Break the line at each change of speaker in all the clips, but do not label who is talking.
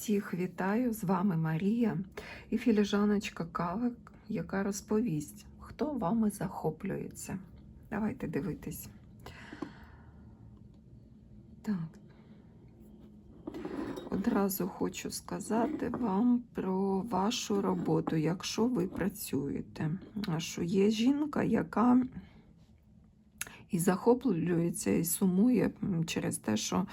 Всіх вітаю! З вами Марія і філіжаночка кави, яка розповість, хто вами захоплюється. Давайте дивитись. Так. Одразу хочу сказати вам про вашу роботу, якщо ви працюєте. Що є жінка, яка і захоплюється, і сумує через те, що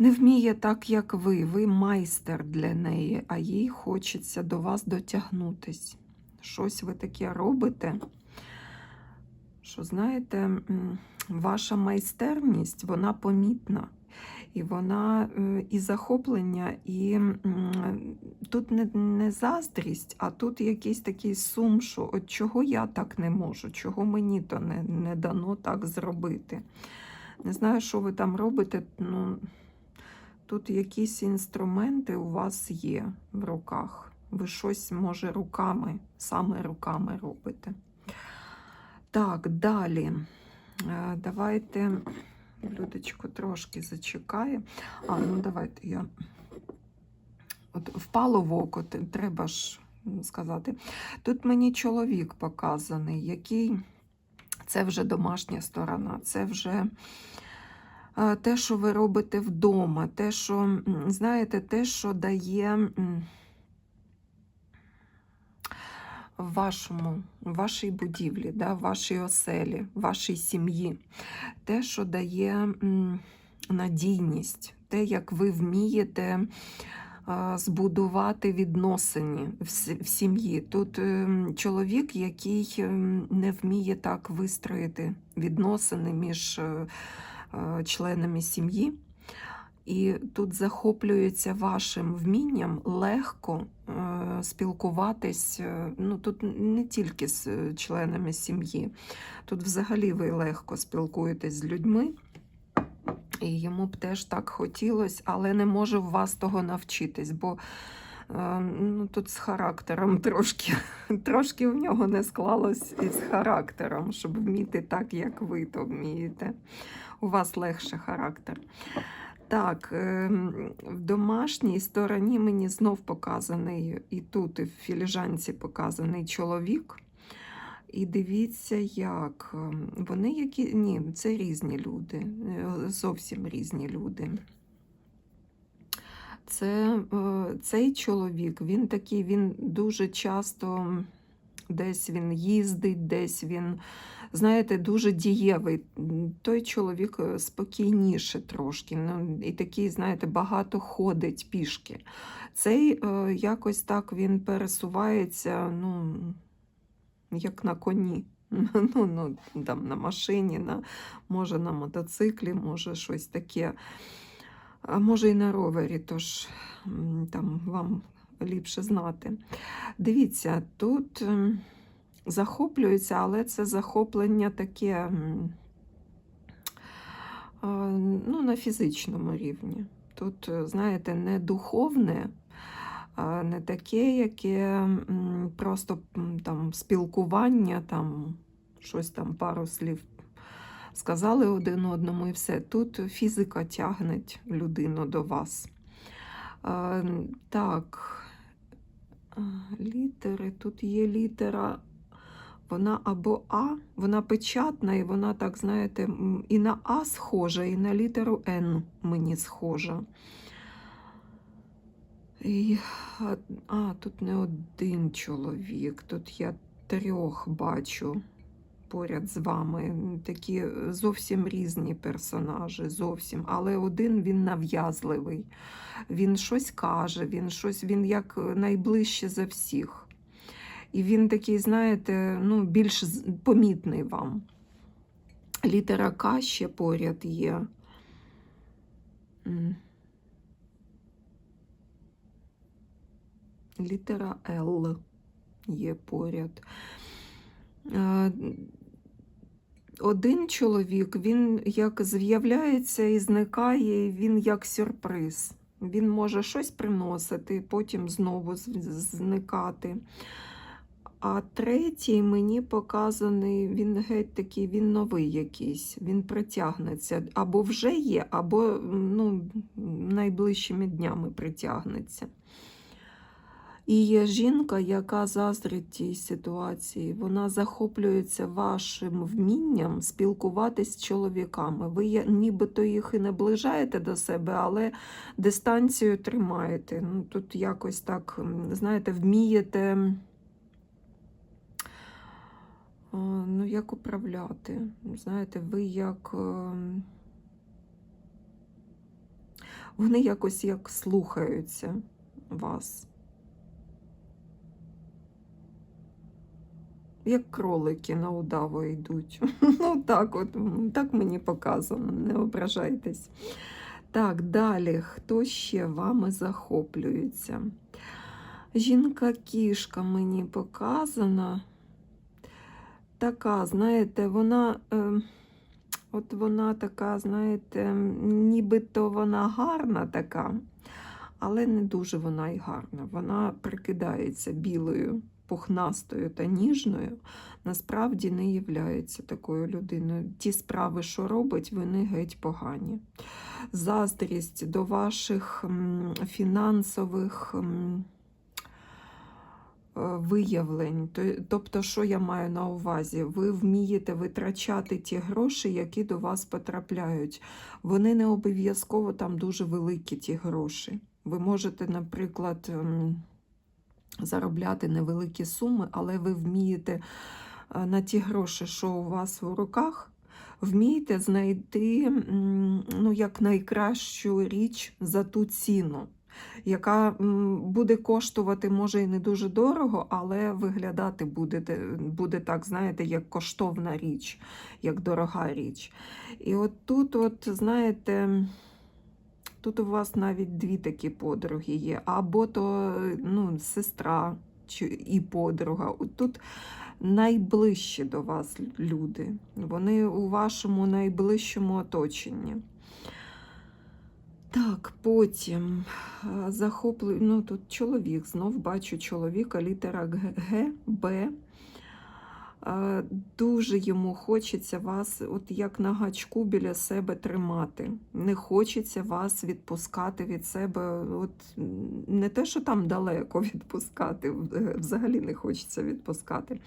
не вміє так, як ви. Ви майстер для неї, а їй хочеться до вас дотягнутись. Щось ви таке робите, що, знаєте, ваша майстерність, вона помітна. І вона е, і захоплення, і тут не, не заздрість, а тут якийсь такий сум, що от чого я так не можу, чого мені то не, не дано так зробити. Не знаю, що ви там робите. ну... Тут якісь інструменти у вас є в руках. Ви щось, може, руками, саме руками робите. Так, далі. Е, Давайте, Людочку, трошки зачекає. А, ну давайте я. От впало в око, треба ж сказати. Тут мені чоловік показаний, який це вже домашня сторона, це вже те, що ви робите вдома, те, що, знаєте, те, що дає вашому, вашій будівлі, да, вашій оселі, вашій сім'ї, те, що дає надійність, те, як ви вмієте збудувати відносини в сім'ї. Тут ем, чоловік, який ем, не вміє так вистроїти відносини між е, членами сім'ї. І тут захоплюється вашим вмінням легко е, спілкуватись. е, Ну тут не тільки з е, членами сім'ї, тут взагалі ви легко спілкуєтесь з людьми. І йому б теж так хотілося, але не може в вас того навчитись, бо е, ну, тут з характером трошки, трошки в нього не склалось із характером, щоб вміти так, як ви то вмієте. У вас легше характер. Так, ем, в домашній стороні мені знов показаний, і тут, і в філіжанці показаний чоловік. І дивіться, як ем, вони які. Ні, це різні люди, е, зовсім різні люди. Це, е, цей чоловік, він такий, він дуже часто десь він їздить, десь він, знаєте, дуже дієвий. Той чоловік е, спокійніше трошки. Ну, і такий, знаєте, багато ходить пішки. Цей е, якось так він пересувається, ну, як на коні. Ну, ну, там, на машині, на, може на мотоциклі, може щось таке. А може і на ровері, тож там вам ліпше знати. Дивіться, тут захоплюється, але це захоплення таке ну, на фізичному рівні. Тут, е, знаєте, не духовне, не таке, яке просто там спілкування, там щось там пару слів сказали один одному і все. Тут фізика тягне людину до вас. Так, літери. Тут є літера. Вона або А, вона печатна, і вона, так, знаєте, і на А схожа, і на літеру Н мені схожа. І, а, тут не один чоловік, тут я трьох бачу поряд з вами. Такі зовсім різні персонажі, зовсім. Але один він нав'язливий. Він щось каже, він щось, він як найближче за всіх. І він такий, знаєте, ну, більш помітний вам. Літера К ще поряд є. Літера Л є поряд. Один чоловік, він як з'являється і зникає, він як сюрприз. Він може щось приносити, потім знову зникати. А третій мені показаний, він геть такий, він новий якийсь, він притягнеться. Або вже є, або ну, найближчими днями притягнеться. І є жінка, яка заздрить тій ситуації. Вона захоплюється вашим вмінням спілкуватись з чоловіками. Ви нібито їх і наближаєте до себе, але дистанцію тримаєте. Ну, тут якось так, знаєте, вмієте. Ну, як управляти? Знаєте, ви як. ем, Вони якось як слухаються вас. Як кролики на удаву йдуть. Ну, так от, так мені показано, не ображайтесь. Так, далі, хто ще вами захоплюється? Жінка-кішка мені показана. Така, знаєте, вона. Е, от вона така, знаєте, нібито вона гарна така, але не дуже вона й гарна. Вона прикидається білою, пухнастою та ніжною, насправді не являється такою людиною. Ті справи, що робить, вони геть погані. Заздрість до ваших фінансових. Е, Виявлень, тобто, що я маю на увазі? Ви вмієте витрачати ті гроші, які до вас потрапляють. Вони не обов'язково там дуже великі, ті гроші. Ви можете, наприклад, ем, заробляти невеликі суми, але ви вмієте е, на ті гроші, що у вас в руках, вмієте знайти ну, як найкращу річ за ту ціну, яка буде коштувати, може, і не дуже дорого, але виглядати буде, буде так, знаєте, як коштовна річ, як дорога річ. І от тут, от, знаєте, Тут у вас навіть дві такі подруги є, або то ну, сестра чи і подруга. От Тут найближчі до вас люди. Вони у вашому найближчому оточенні. Так, потім захоплю... ну, тут чоловік, знов бачу чоловіка, літера Г, Б. Е, Дуже йому хочеться вас, от як на гачку біля себе тримати. Не хочеться вас відпускати від себе. От не те, що там далеко відпускати, взагалі не хочеться відпускати.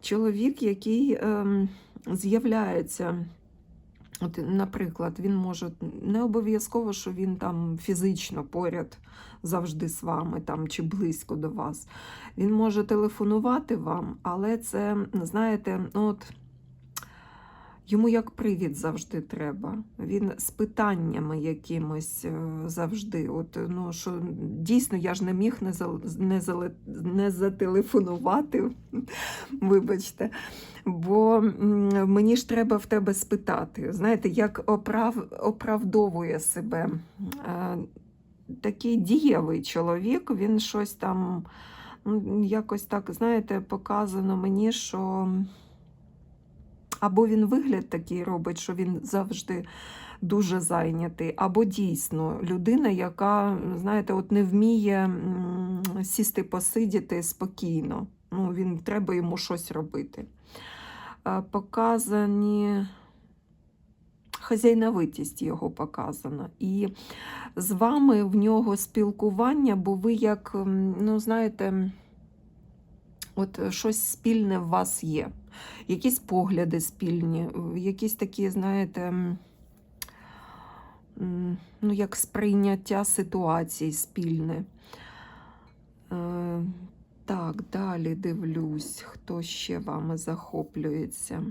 Чоловік, який ем, з'являється. От, наприклад, він може не обов'язково, що він там фізично поряд завжди з вами там, чи близько до вас. Він може телефонувати вам, але це, знаєте, ну от йому як привід завжди треба. Він з питаннями якимось е, завжди. От, ну, що дійсно я ж не міг не, зал- не, зале- не зателефонувати, вибачте, бо мені ж треба в тебе спитати. Знаєте, як оправ, оправдовує себе. Е, Такий дієвий чоловік, він щось там якось так, знаєте, показано мені, що або він вигляд такий робить, що він завжди дуже зайнятий, або дійсно людина, яка, знаєте, от не вміє сісти посидіти спокійно. Ну, він треба йому щось робити. Е, Показані хазяйновитість його показана. І з вами в нього спілкування, бо ви як, ну, знаєте, от щось спільне в вас є. Якісь погляди спільні, якісь такі, знаєте, ну, як сприйняття ситуації спільне. Е, Так, далі дивлюсь, хто ще вами захоплюється.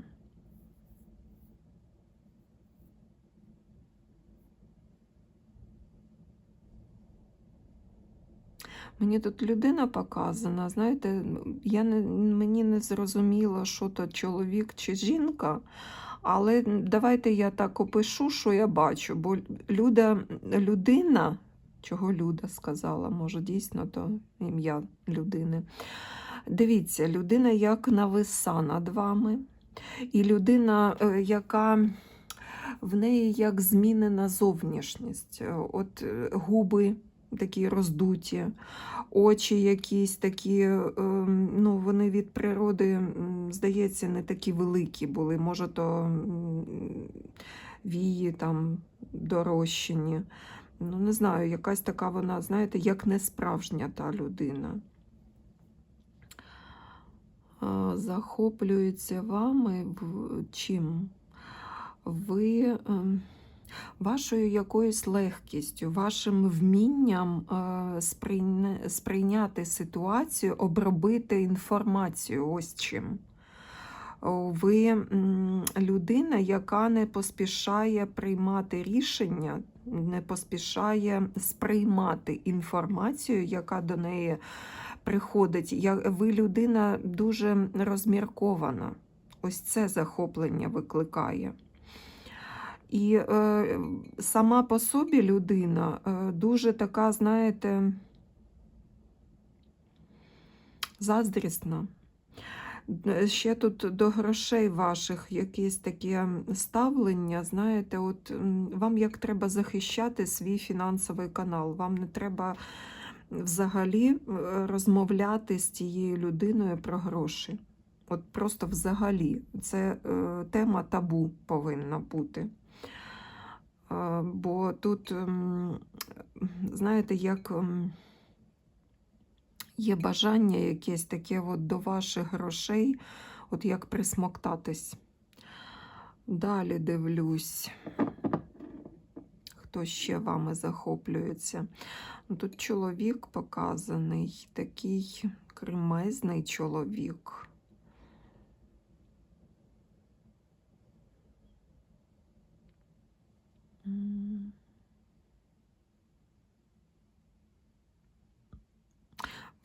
Мені тут людина показана, знаєте, я не, мені не зрозуміло, що то чоловік чи жінка, але давайте я так опишу, що я бачу, бо люда, людина, чого Люда сказала, може дійсно то ім'я людини. Дивіться, людина як нависа над вами, і людина, е, яка в неї як змінена зовнішність. От е, губи такі роздуті, очі якісь такі, ем, ну, вони від природи, здається, не такі великі були. Може, то вії там дорощені. Ну, не знаю, якась така вона, знаєте, як не справжня та людина. Захоплюється вами чим? Ви ем, вашою якоюсь легкістю, вашим вмінням е, сприйняти ситуацію, обробити інформацію. Ось чим. Ви людина, яка не поспішає приймати рішення, не поспішає сприймати інформацію, яка до неї приходить. Ви людина дуже розміркована. Ось це захоплення викликає. І е, сама по собі людина е, дуже така, знаєте, заздрісна. Ще тут до грошей ваших якесь таке ставлення, знаєте, от вам як треба захищати свій фінансовий канал, вам не треба взагалі е, розмовляти з тією людиною про гроші. От просто взагалі. Це е, тема табу повинна бути. Бо тут, ем, знаєте, як ем, є бажання якесь таке от до ваших грошей, от як присмоктатись. Далі дивлюсь, хто ще вами захоплюється. Ну, Тут чоловік показаний, такий кремезний чоловік. М.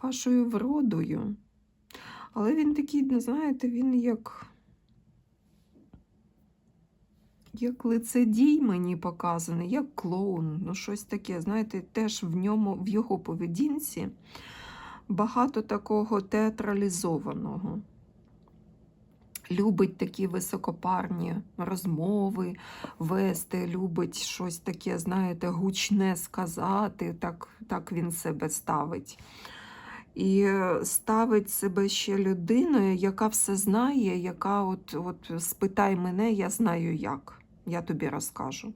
Вашою вродою. Але він такий, не знаєте, він як. Як лицедій мені показаний, як клоун, ну щось таке, знаєте, теж в ньому, в його поведінці багато такого театралізованого. Любить такі високопарні розмови вести, любить щось таке, знаєте, гучне сказати, так, так він себе ставить. І ставить себе ще людиною, яка все знає, яка от, от спитай мене, я знаю як. Я тобі розкажу.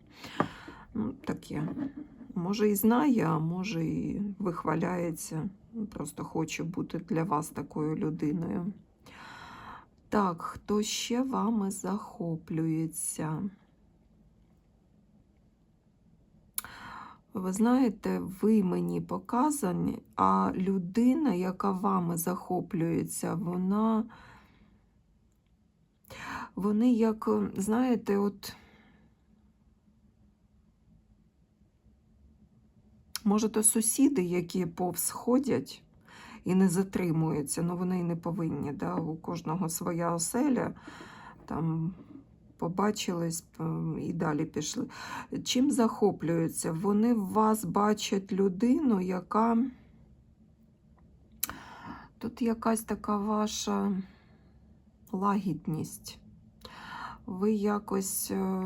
Ну, таке. Може і знає, а може і вихваляється. Просто хоче бути для вас такою людиною. Так, хто ще вами захоплюється? Ви знаєте, ви мені показані, а людина, яка вами захоплюється, вона. Вони як, знаєте, от. Може, то сусіди, які повз ходять і не затримуються, ну вони і не повинні. Да? У кожного своя оселя, там побачились і далі пішли. Чим захоплюються? Вони в вас бачать людину, яка тут якась така ваша лагідність. Ви якось е,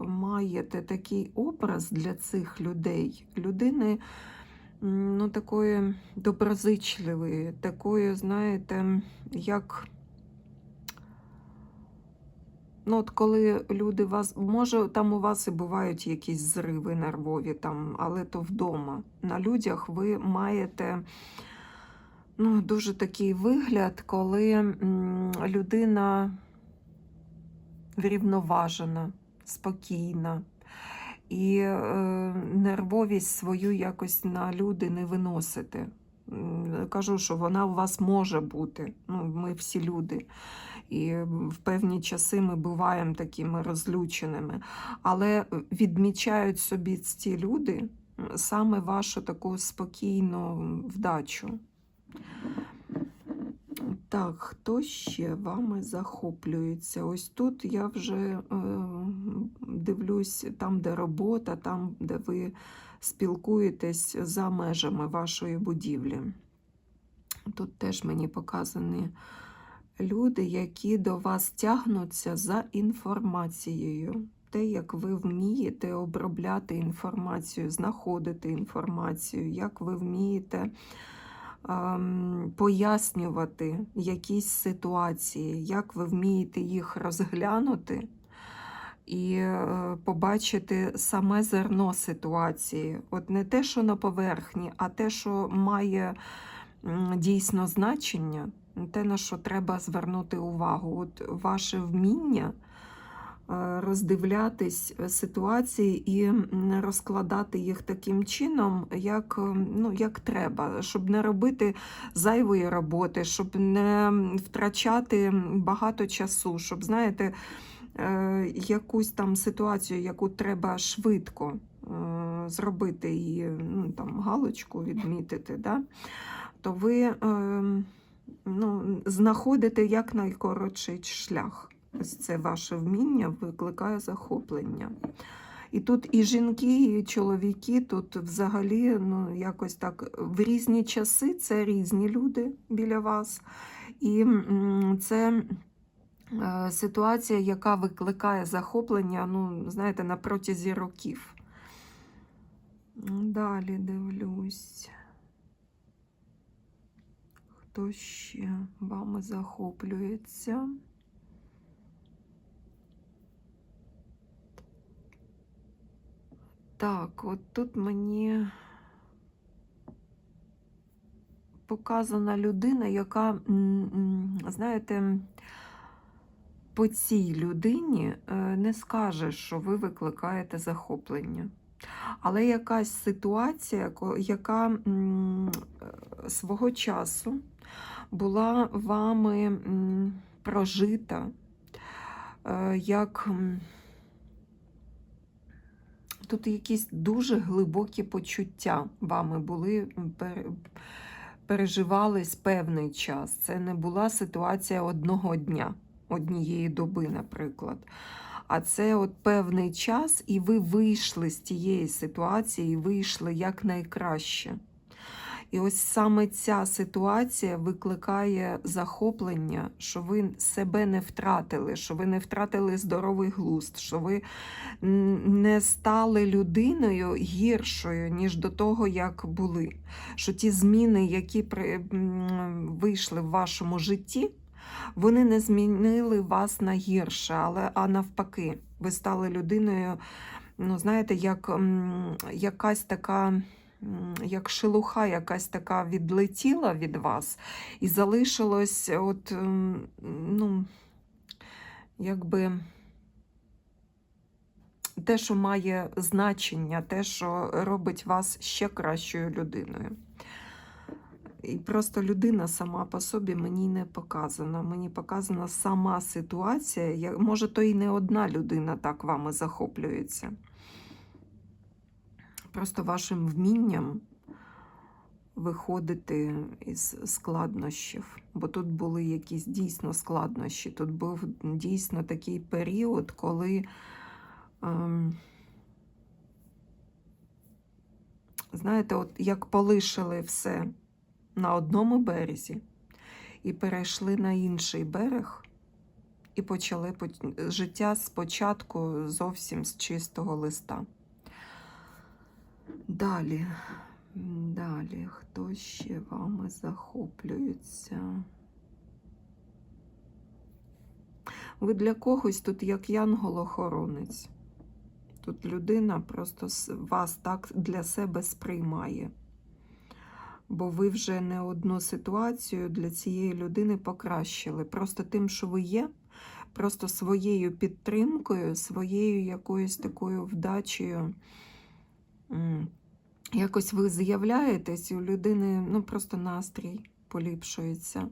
маєте такий образ для цих людей, людини ну, такої доброзичливої, такої, знаєте, як. Ну, от коли люди вас, може, там у вас і бувають якісь зриви нервові, там, але то вдома. На людях ви маєте ну, дуже такий вигляд, коли людина врівноважена, спокійна. І е, нервовість свою якось на люди не виносите. Кажу, що вона у вас може бути. Ну, ми всі люди. І в певні часи ми буваємо такими розлюченими. Але відмічають собі ці люди саме вашу таку спокійну вдачу. Так, хто ще вами захоплюється? Ось тут я вже е, дивлюсь, там, де робота, там, де ви спілкуєтесь за межами вашої будівлі. Тут теж мені показані люди, які до вас тягнуться за інформацією. те, як ви вмієте обробляти інформацію, знаходити інформацію, як ви вмієте ем, пояснювати якісь ситуації, як ви вмієте їх розглянути і е, побачити саме зерно ситуації. От не те, що на поверхні, а те, що має дійсно значення, те, на що треба звернути увагу. От ваше вміння е, роздивлятись ситуації і розкладати їх таким чином, як, ну, як треба, щоб не робити зайвої роботи, щоб не втрачати багато часу, щоб, знаєте, е, якусь там ситуацію, яку треба швидко е, зробити і ну, там, галочку відмітити, да? то ви е, ну, знаходите якнайкоротший шлях. Ось це ваше вміння викликає захоплення. І тут і жінки, і чоловіки тут взагалі ну, якось так в різні часи це різні люди біля вас. І це е, ситуація, яка викликає захоплення, ну, знаєте, на протязі років. Далі дивлюсь. Хто ще вами захоплюється? Так, от тут мені показана людина, яка, знаєте, по цій людині е, не скаже, що ви викликаєте захоплення. Але якась ситуація, яка е, свого часу була вами прожита, е, як тут якісь дуже глибокі почуття вами були переживались певний час. Це не була ситуація одного дня, однієї доби, наприклад. А це от певний час, і ви вийшли з тієї ситуації, вийшли якнайкраще. І ось саме ця ситуація викликає захоплення, що ви себе не втратили, що ви не втратили здоровий глузд, що ви не стали людиною гіршою, ніж до того, як були. Що ті зміни, які вийшли в вашому житті, вони не змінили вас на гірше, але а навпаки, ви стали людиною, ну, знаєте, як якась така. Як шелуха якась така відлетіла від вас, і залишилось, от, ну, якби те, що має значення, те, що робить вас ще кращою людиною. І просто людина сама по собі мені не показана. Мені показана сама ситуація. Може, то і не одна людина так вами захоплюється. Просто вашим вмінням виходити із складнощів. Бо тут були якісь дійсно складнощі. Тут був дійсно такий період, коли. Ем, знаєте, от як полишили все на одному березі і перейшли на інший берег, і почали життя спочатку зовсім з чистого листа. Далі, далі, хто ще вами захоплюється? Ви для когось тут як янгол-охоронець. Тут людина просто вас так для себе сприймає. Бо ви вже не одну ситуацію для цієї людини покращили. Просто тим, що ви є, просто своєю підтримкою, своєю якоюсь такою вдачею. Якось ви з'являєтесь, і у людини ну, просто настрій поліпшується.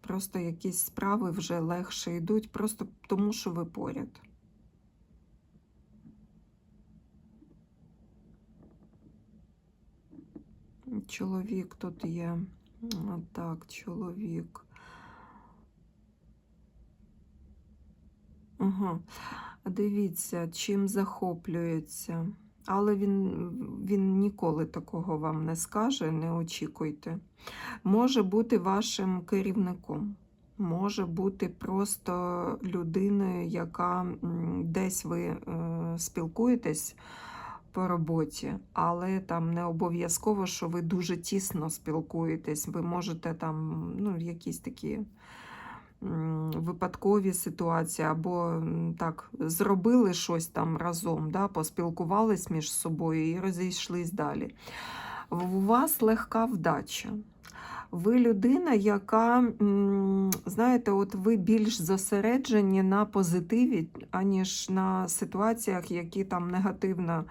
Просто якісь справи вже легше йдуть, просто тому, що ви поряд. Чоловік тут є. Так, чоловік. Ага. Дивіться, чим захоплюється. Але він, він ніколи такого вам не скаже, не очікуйте. Може бути вашим керівником. може бути просто людиною, яка десь ви е, спілкуєтесь по роботі, але там не обов'язково, що ви дуже тісно спілкуєтесь. Ви можете там ну, якісь такі випадкові ситуації, або так зробили щось там разом, да, поспілкувались між собою і розійшлись далі. У вас легка вдача. Ви людина, яка, знаєте, от ви більш зосереджені на позитиві, аніж на ситуаціях, які там негативно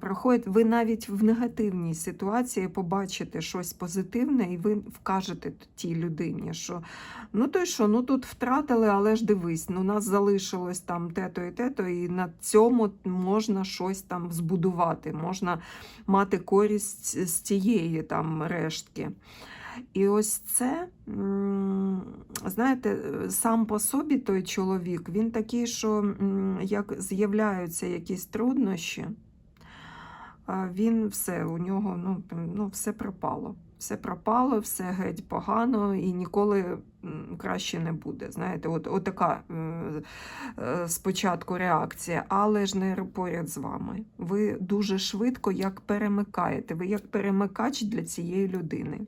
проходять. Ви навіть в негативній ситуації побачите щось позитивне, і ви вкажете тій людині, що ну то й що, ну тут втратили, але ж дивись, ну нас залишилось там те-то і те-то, і на цьому можна щось там збудувати, можна мати користь з цієї там рештки. І ось це, знаєте, сам по собі той чоловік, він такий, що як з'являються якісь труднощі, він все, у нього ну, ну, все пропало. Все пропало, все геть погано і ніколи краще не буде. Знаєте, от, от така е, е, спочатку реакція, але ж не поряд з вами. Ви дуже швидко як перемикаєте, ви як перемикач для цієї людини.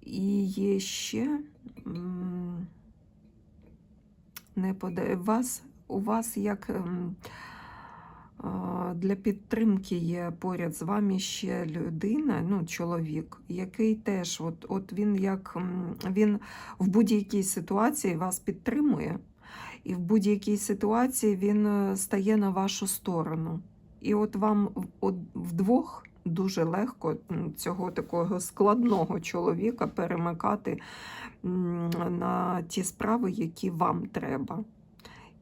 І є ще не пода... вас, у вас як ем, для підтримки є поряд з вами ще людина, ну, чоловік, який теж, от, от він як він в будь-якій ситуації вас підтримує, і в будь-якій ситуації він е, стає на вашу сторону. І от вам от вдвох дуже легко цього такого складного чоловіка перемикати на ті справи, які вам треба.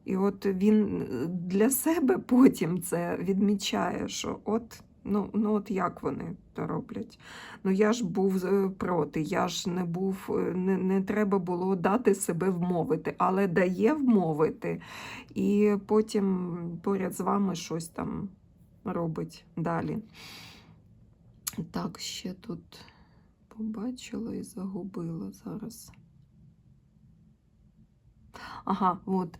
І от він е, для себе потім це відмічає, що от, ну, ну от як вони то роблять. Ну я ж був е, проти, я ж не був, е, не, не треба було дати себе вмовити, але дає вмовити, і потім поряд з вами щось там робить далі. Так, ще тут побачила і загубила зараз. Ага, от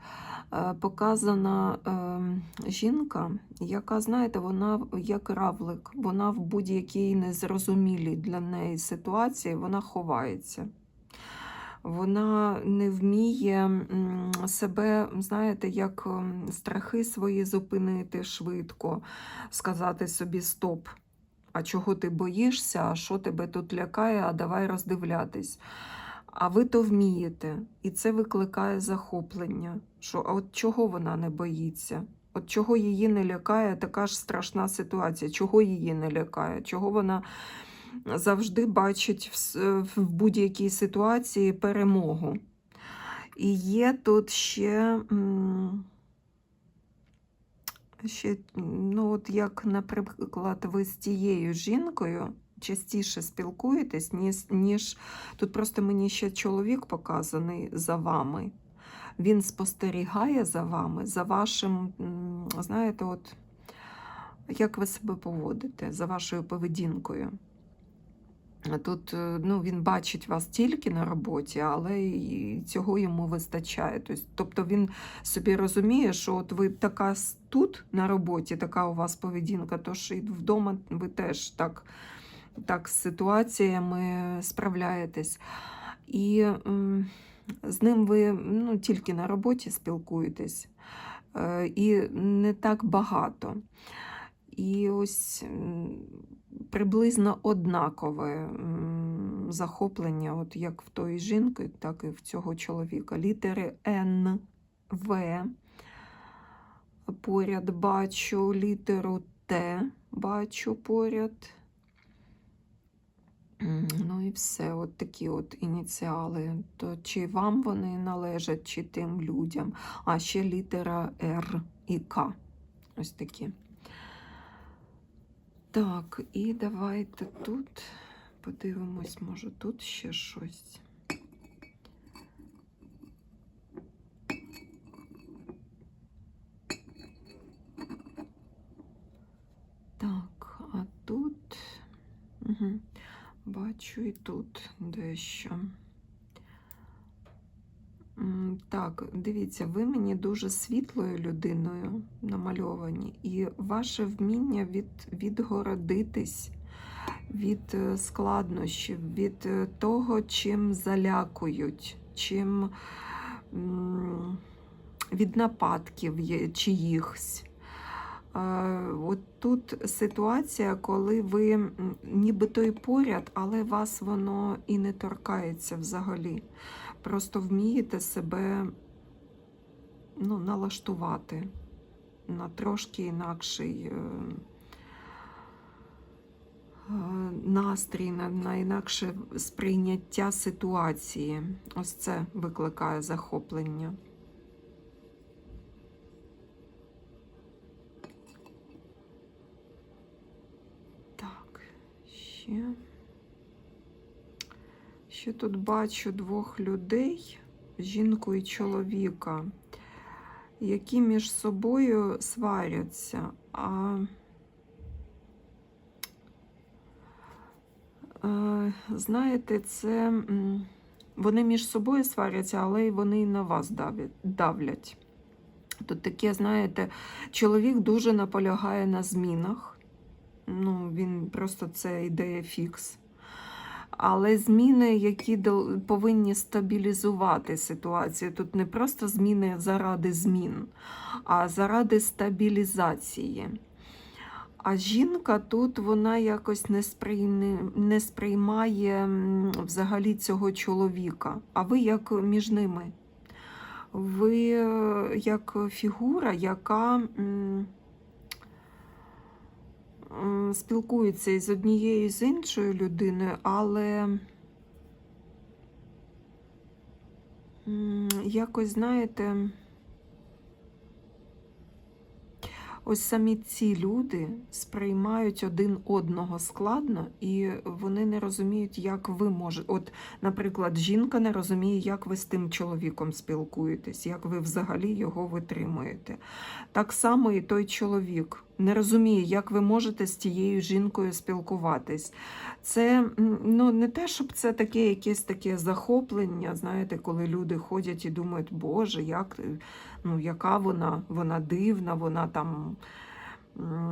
е, показана е, жінка, яка, знаєте, вона як равлик, вона в будь-якій незрозумілій для неї ситуації вона ховається. Вона не вміє себе, знаєте, як ем, страхи свої зупинити швидко, сказати собі стоп. А чого ти боїшся, а що тебе тут лякає, а давай роздивлятись. А ви то вмієте, і це викликає захоплення. Що, а от чого вона не боїться? От чого її не лякає така ж страшна ситуація? Чого її не лякає? Чого вона завжди бачить в, будь-якій ситуації перемогу? І є тут ще, м, ще ну от як, наприклад, ви з тією жінкою частіше спілкуєтесь, ніж, ніж тут просто мені ще чоловік показаний за вами. Він спостерігає за вами, за вашим, знаєте, от як ви себе поводите, за вашою поведінкою. Тут е, ну, він бачить вас тільки на роботі, але і цього йому вистачає. Тобто- Тобто він собі розуміє, що от ви така тут на роботі, така у вас поведінка, тож і вдома ви теж так, так з ситуаціями справляєтесь. І з ним ви ну, тільки на роботі спілкуєтесь, е, і не так багато. І ось приблизно однакове захоплення, от як в тої жінки, так і в цього чоловіка. Літери Н, В. Поряд бачу літеру Т, бачу поряд. Ну і все, от такі от ініціали. То чи вам вони належать, чи тим людям. А ще літера Р і К. Ось такі. Так, і давайте тут подивимось, може тут ще щось. Так, а тут. Бачу і тут дещо. Так, дивіться, ви мені дуже світлою людиною намальовані, і ваше вміння від, відгородитись від е, складнощів, від е, того, чим залякують, чим від нападків чиїхсь. Е, От тут ситуація, коли ви нібито і поряд, але вас воно і не торкається взагалі. Просто вмієте себе ну, налаштувати на трошки інакший е, е, настрій, на, на інакше сприйняття ситуації. Ось це викликає захоплення. Так, ще. Ще тут бачу двох людей, жінку і чоловіка, які між собою сваряться. А знаєте, це вони між собою сваряться, але й вони і на вас давлять. Тут таке, знаєте, чоловік дуже наполягає на змінах. Ну, він просто це ідея фікс. Але зміни, які повинні стабілізувати ситуацію. Тут не просто зміни заради змін, а заради стабілізації. А жінка тут вона якось не, сприйне, не сприймає взагалі цього чоловіка. А ви як між ними? Ви е, як фігура, яка. Спілкується із однією і з іншою людиною, але якось, знаєте, ось самі ці люди сприймають один одного складно, і вони не розуміють, як ви можете. От, наприклад, жінка не розуміє, як ви з тим чоловіком спілкуєтесь, як ви взагалі його витримуєте. Так само і той чоловік не розуміє, як ви можете з тією жінкою спілкуватись. Це ну, не те, щоб це таке якесь таке захоплення, знаєте, коли люди ходять і думають, Боже, як, ну, яка вона, вона дивна, вона там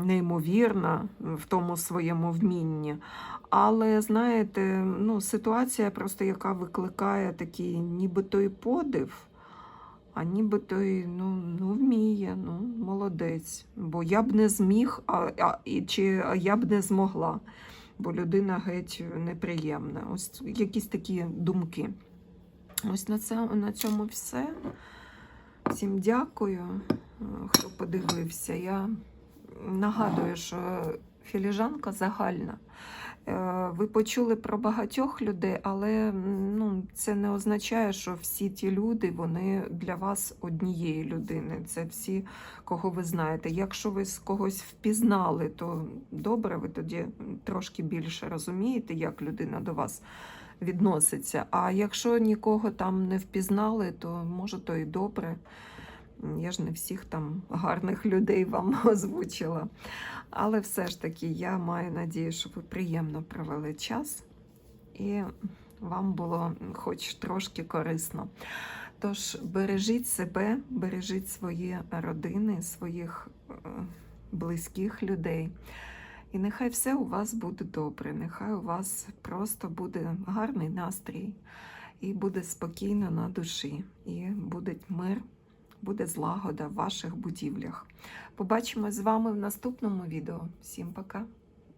неймовірна в тому своєму вмінні. Але знаєте, ну, ситуація просто, яка викликає такий нібито подив. А нібито й ну, ну, вміє, ну, молодець. Бо я б не зміг, а, а, і, чи я б не змогла, бо людина геть неприємна. Ось якісь такі думки. Ось на, це, на цьому все. Всім дякую, хто подивився. Я нагадую, що філіжанка загальна. Е, Ви почули про багатьох людей, але ну, це не означає, що всі ті люди вони для вас однієї людини. Це всі, кого ви знаєте. Якщо ви з когось впізнали, то добре, ви тоді трошки більше розумієте, як людина до вас відноситься. А якщо нікого там не впізнали, то може то і добре. Я ж не всіх там гарних людей вам озвучила. Але все ж таки я маю надію, що ви приємно провели час і вам було хоч трошки корисно. Тож бережіть себе, бережіть свої родини, своїх е, близьких людей. І нехай все у вас буде добре, нехай у вас просто буде гарний настрій, і буде спокійно на душі, і буде мир, буде злагода в ваших будівлях. Побачимось з вами в наступному відео. Всім пока!